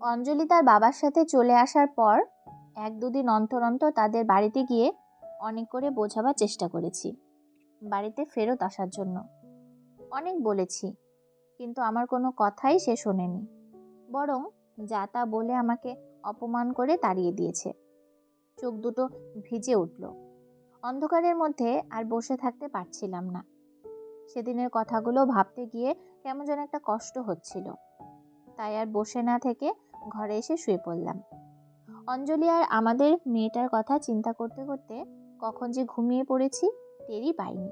অঞ্জলি তার বাবার সাথে চলে আসার পর এক দুদিন অন্তর অন্তর তাদের বাড়িতে গিয়ে অনেক করে বোঝাবার চেষ্টা করেছি। বাড়িতে ফেরত আসার জন্য। অনেক বলেছি, কিন্তু আমার কোনো কথাই সে শোনেনি। বরং যা তা বলে আমাকে অপমান করে তাড়িয়ে দিয়েছে। চোখ দুটো ভিজে উঠল। অন্ধকারের মধ্যে আর বসে থাকতে পারছিলাম না। সেদিনের কথাগুলো ভাবতে গিয়ে কেমন যেন একটা কষ্ট হচ্ছিল। তাই আর বসে না থেকে ঘরে এসে শুয়ে পড়লাম। অঞ্জলি আর আমাদের মেয়েটার কথা চিন্তা করতে করতে কখন যে ঘুমিয়ে পড়েছি টেরই পাইনি।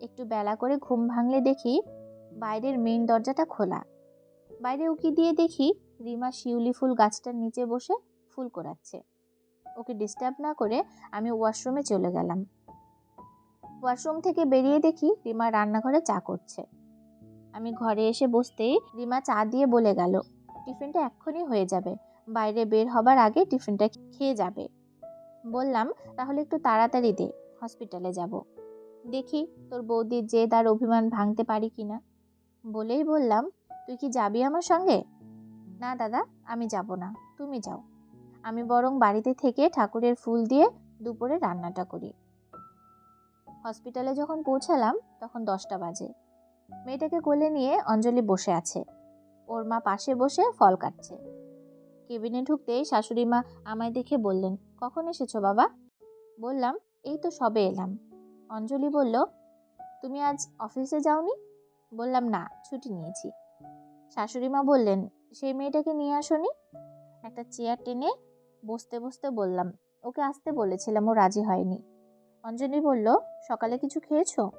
একটু বেলা করে ঘুম ভাঙলে দেখি বাইরের মেইন দরজাটা খোলা। বাইরে উকি দিয়ে দেখি রিমা শিউলি ফুল গাছটার নিচে বসে ফুল কোরাচ্ছে ওকে ডিস্টার্ব না করে আমি ওয়াশরুমে চলে গেলাম। ওয়াশরুম থেকে বেরিয়ে দেখি রিমা রান্নাঘরে চা করছে। আমি ঘরে এসে বসতেই রিমা চা দিয়ে বলে গেল, টিফিনটা এক্ষুনি হয়ে যাবে। বাইরে বের হবার আগে টিফিনটা খেয়ে যাবে। বললাম, তাহলে একটু তাড়াতাড়ি দে, হসপিটালে যাব। দেখি তোর বৌদির জেদ আর অভিমান ভাঙতে পারি কি না? বলেই বললাম, তুই কি যাবি আমার সঙ্গে? না দাদা, আমি যাব না, তুমি যাও। আমি বরং বাড়িতে থেকে ঠাকুরের ফুল দিয়ে দুপুরে রান্নাটা করি। হসপিটালে যখন পৌঁছালাম, তখন দশটা বাজে। মেয়েটাকে কোলে নিয়ে অঞ্জলি বসে আছে। ওর মা পাশে বসে ফল কাটছে। কেবিনে ঢুকতেই শাশুড়ি মা আমায় দেখে বললেন, কখন এসেছ বাবা? বললাম, এই তো সবে এলাম। অঞ্জলি বলল, তুমি আজ অফিসে যাওনি? বললাম, না, ছুটি নিয়েছি। শাশুড়ি মা বললেন, সেই মেয়েটাকে নিয়ে আসনি? একটা চেয়ার টেনে বসতে বসতে বললাম, ওকে আসতে বলেছিলাম, ও রাজি হয়নি। অঞ্জলি বলল, সকালে কিছু খেয়েছো?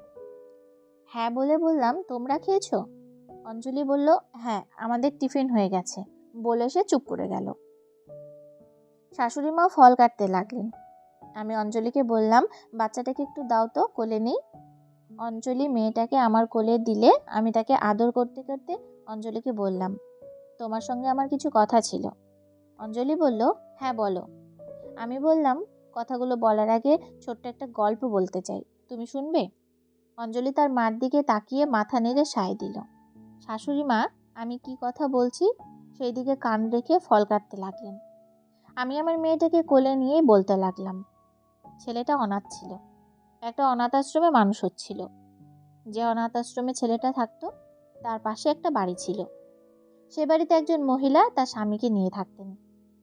হ্যাঁ বলে বললাম, তোমরা খেয়েছো? অঞ্জলি বলল হ্যাঁ আমাদের টিফিন হয়ে গেছে। বলে সে চুপ করে গেল। শাশুড়ি মা ফল কাটতে লাগলেন। আমি অঞ্জলিকে বললাম, বাচ্চাটাকে একটু দাও তো, কোলে নেই। অঞ্জলি মেয়েটাকে আমার কোলে দিলে আমি তাকে আদর করতে করতে অঞ্জলিকে বললাম, তোমার সঙ্গে আমার কিছু কথা ছিল। অঞ্জলি বলল হ্যাঁ বলো। আমি বললাম, কথাগুলো বলার আগে ছোট্ট একটা গল্প বলতে চাই। তুমি শুনবে? অঞ্জলি তার মার দিকে তাকিয়ে মাথা নেড়ে সায় দিল। শাশুড়ি মা, আমি কি কথা বলছি? সেই দিকে কান রেখে ফল কাটতে লাগলেন। আমি আমার মেয়েটাকে কোলে নিয়েই বলতে লাগলাম। ছেলেটা অনাথ ছিল। একটা অনাথ আশ্রমে মানুষ হচ্ছিল। যে অনাথ আশ্রমে ছেলেটা থাকতো, তার পাশে একটা বাড়ি ছিল। সে বাড়িতে একজন মহিলা তার স্বামীকে নিয়ে থাকতেন।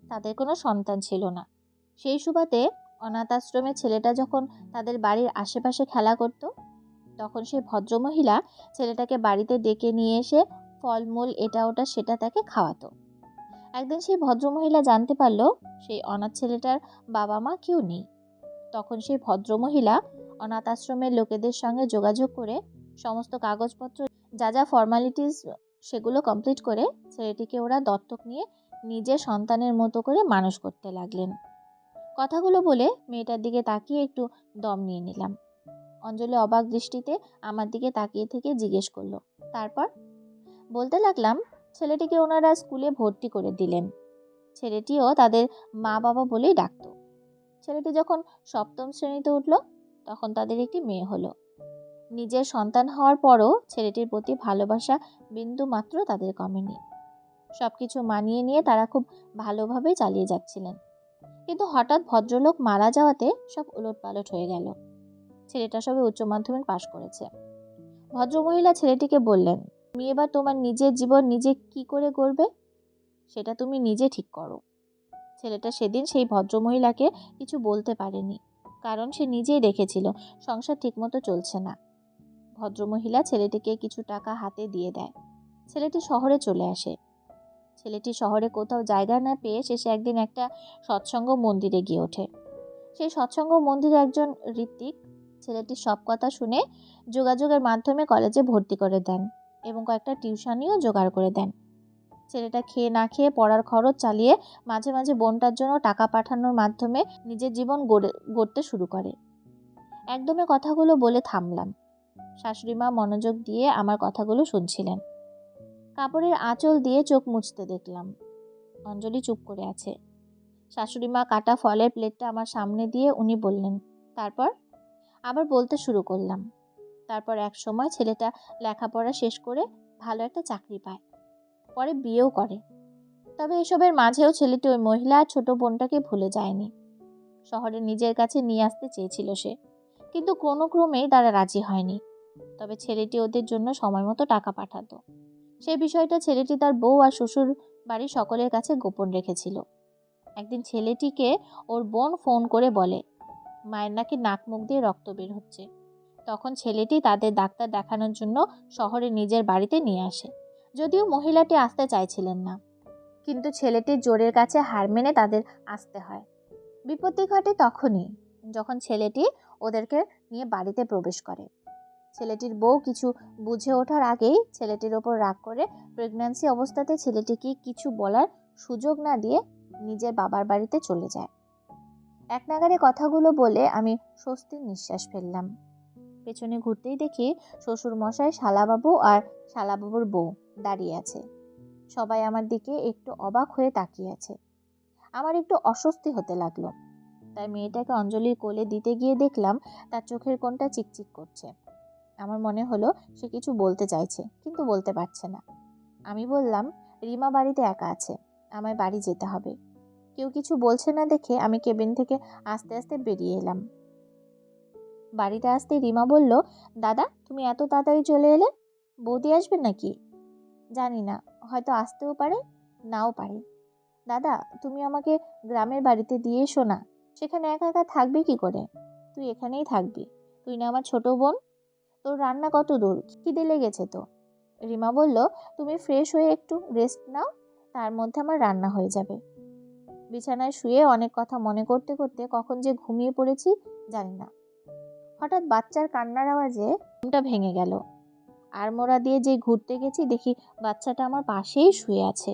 তাদের কোনো সন্তান ছিল না। সেই সুবাদে অনাথ আশ্রমে ছেলেটা যখন তাদের বাড়ির আশেপাশে খেলা করত তখন সেই ভদ্রমহিলা ছেলেটাকে বাড়িতে ডেকে নিয়ে এসে ফলমূল এটা ওটা সেটা তাকে খাওয়াতো। একদিন সেই ভদ্রমহিলা জানতে পারল সেই অনাথ ছেলেটার বাবা মা কেউ নেই। তখন সেই ভদ্রমহিলা অনাথ আশ্রমের লোকেদের সঙ্গে যোগাযোগ করে সমস্ত কাগজপত্র, যা যা ফর্মালিটিস সেগুলো কমপ্লিট করে ছেলেটিকে ওরা দত্তক নিয়ে নিজের সন্তানের মতো করে মানুষ করতে লাগলেন। কথাগুলো বলে মেয়েটার দিকে তাকিয়ে একটু দম নিয়ে নিলাম। অঞ্জলি অবাক দৃষ্টিতে আমার দিকে তাকিয়ে থেকে জিজ্ঞেস করল, তারপর? বলতে লাগলাম, ছেলেটিকে ওনারা স্কুলে ভর্তি করে দিলেন। ছেলেটিও তাদের মা বাবা বলেই ডাকতো। ছেলেটি যখন সপ্তম শ্রেণীতে উঠল, তখন তাদের একটি মেয়ে হলো। নিজের সন্তান হওয়ার পরও ছেলেটির প্রতি ভালোবাসা বিন্দু মাত্র তাদের কমেনি। সব কিছু মানিয়ে নিয়ে তারা খুব ভালোভাবেই চালিয়ে যাচ্ছিলেন। কিন্তু হঠাৎ ভদ্রলোক মারা যাওয়াতে সব উলট পালট হয়ে গেল। ছেলেটা সবে উচ্চ মাধ্যমিক পাশ করেছে। ভদ্রমহিলা ছেলেটিকে বললেন, তুমি এবার তোমার নিজের জীবন নিজে কি করে করবে সেটা তুমি নিজে ঠিক করো। ছেলেটা সেদিন সেই ভদ্রমহিলাকে কিছু বলতে পারেনি, কারণ সে নিজেই দেখেছিল সংসার ঠিকমতো চলছে না। ভদ্রমহিলা ছেলেটিকে কিছু টাকা হাতে দিয়ে দেয়। ছেলেটি শহরে চলে আসে। ছেলেটি শহরে কোথাও জায়গা না পেয়ে শেষে একদিন একটা সৎসঙ্গ মন্দিরে গিয়ে ওঠে। সেই সৎসঙ্গ মন্দিরে একজন ঋত্বিক ছেলেটির সব কথা শুনে যোগাযোগের মাধ্যমে কলেজে ভর্তি করে দেন এবং কয়েকটা টিউশনিও জোগাড় করে দেন। ছেলেটা খেয়ে না খেয়ে পড়ার খরচ চালিয়ে মাঝে মাঝে বোনটার জন্য টাকা পাঠানোর মাধ্যমে নিজের জীবন গড়ে, গড়তে শুরু করে। একদমই কথাগুলো বলে থামলাম। শাশুড়ি মা মনোযোগ দিয়ে আমার কথাগুলো শুনছিলেন। কাপড়ের আঁচল দিয়ে চোখ মুছতে দেখলাম। অঞ্জলি চুপ করে আছে। শাশুড়ি মা কাটা ফলের প্লেটটা আমার সামনে দিয়ে উনি বললেন, তারপর? আবার বলতে শুরু করলাম। তারপর এক সময় ছেলেটা লেখাপড়া শেষ করে ভালো একটা চাকরি পায়। পরে বিয়েও করে। তবে এসবের মাঝেও ছেলেটি ওই মহিলা আর ছোট বোনটাকে ভুলে যায়নি। শহরে নিজের কাছে নিয়ে আসতে চেয়েছিল সে। কিন্তু কোনো ক্রমেই তারা রাজি হয়নি। তবে ছেলেটি ওদের জন্য সময় মতো টাকা পাঠাতো। সেই বিষয়টা ছেলেটি তার বউ আর শ্বশুর বাড়ির সকলের কাছে গোপন রেখেছিল। একদিন ছেলেটিকে ওর বোন ফোন করে বলে মায়ের নাকি নাক মুখ দিয়ে রক্ত বের হচ্ছে। তখন ছেলেটি তাদের ডাক্তার দেখানোর জন্য শহরে নিজের বাড়িতে নিয়ে আসে। যদিও মহিলাটি আসতে চাইছিলেন না। কিন্তু ছেলেটির জোরের কাছে হার মেনে তাদের আসতে হয়। বিপত্তি ঘটে তখনই, যখন ছেলেটি ওদেরকে নিয়ে বাড়িতে প্রবেশ করে। ছেলেটির বউ কিছু বুঝে ওঠার আগেই ছেলেটির ওপর রাগ করে প্রেগন্যান্সি অবস্থাতে ছেলেটিকে কিছু বলার সুযোগ না দিয়ে নিজের বাবার বাড়িতে চলে যায়। এক নাগারে কথাগুলো বলে আমি স্বস্তির নিঃশ্বাস ফেললাম। পেছনে ঘুরতেই দেখি শ্বশুর মশাই শালাবাবু আর শালাবাবুর বউ দাঁড়িয়ে আছে। সবাই আমার দিকে একটু অবাক হয়ে তাকিয়ে আছে। আমার একটু অস্বস্তি হতে লাগল। তাই মেয়েটাকে অঞ্জলির কোলে দিতে গিয়ে দেখলাম তার চোখের কোনটা চিকচিক করছে। আমার মনে হলো সে কিছু বলতে চাইছে, কিন্তু বলতে পারছে না। আমি বললাম, রিমা বাড়িতে একা আছে, আমায় বাড়ি যেতে হবে। কেউ কিছু বলছে না দেখে আমি কেবিন থেকে আস্তে আস্তে বেরিয়ে এলাম। বাড়িতে আসতে রিমা বলল, দাদা, তুমি এত তাড়াতাড়ি চলে এলে? বৌদি আসবে নাকি? জানি না, হয়তো আসতেও পারে, নাও পারে। দাদা, তুমি আমাকে গ্রামের বাড়িতে দিয়ে এসো না, সেখানে একা একা থাকবি কি করে? তুই এখানেই থাকবি, তুই না আমার ছোট বোন? তোর রান্না কত দূর, খিদে লেগেছে তো? রিমা বলল, তুমি ফ্রেশ হয়ে একটু রেস্ট নাও, তার মধ্যে আমার রান্না হয়ে যাবে। বিছানায় শুয়ে অনেক কথা মনে করতে করতে কখন যে ঘুমিয়ে পড়েছি জানি না। হঠাৎ বাচ্চার কান্নার আওয়াজে ঘুমটা ভেঙে গেল। আর মোড়া দিয়ে যে ঘুরতে গেছি দেখি বাচ্চাটা আমার পাশেই শুয়ে আছে।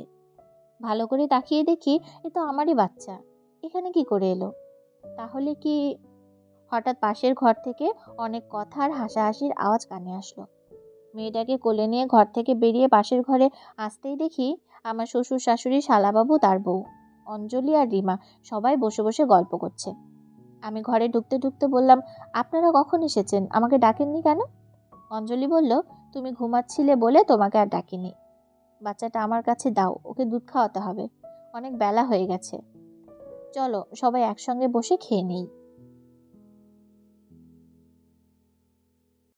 ভালো করে তাকিয়ে দেখি এ তো আমারই বাচ্চা। এখানে কি করে এলো? তাহলে কি হঠাৎ পাশের ঘর থেকে অনেক কথা আর হাসাহাসির আওয়াজ কানে আসলো। মেয়েটাকে কোলে নিয়ে ঘর থেকে বেরিয়ে পাশের ঘরে আসতেই দেখি আমার শ্বশুর শাশুড়ি শালাবাবু তার বউ। অঞ্জলি আর রিমা সবাই বসে বসে গল্প করছে। আমি ঘরে ঢুকতে ঢুকতে বললাম, আপনারা কখন এসেছেন? আমাকে ডাকেননি কেন? অঞ্জলি বলল, তুমি ঘুমাচ্ছিলে বলে তোমাকে আর ডাকিনি। বাচ্চাটা আমার কাছে দাও, ওকে দুধ খাওয়াতে হবে। অনেক বেলা হয়ে গেছে। চলো সবাই একসঙ্গে বসে খেয়ে নেই।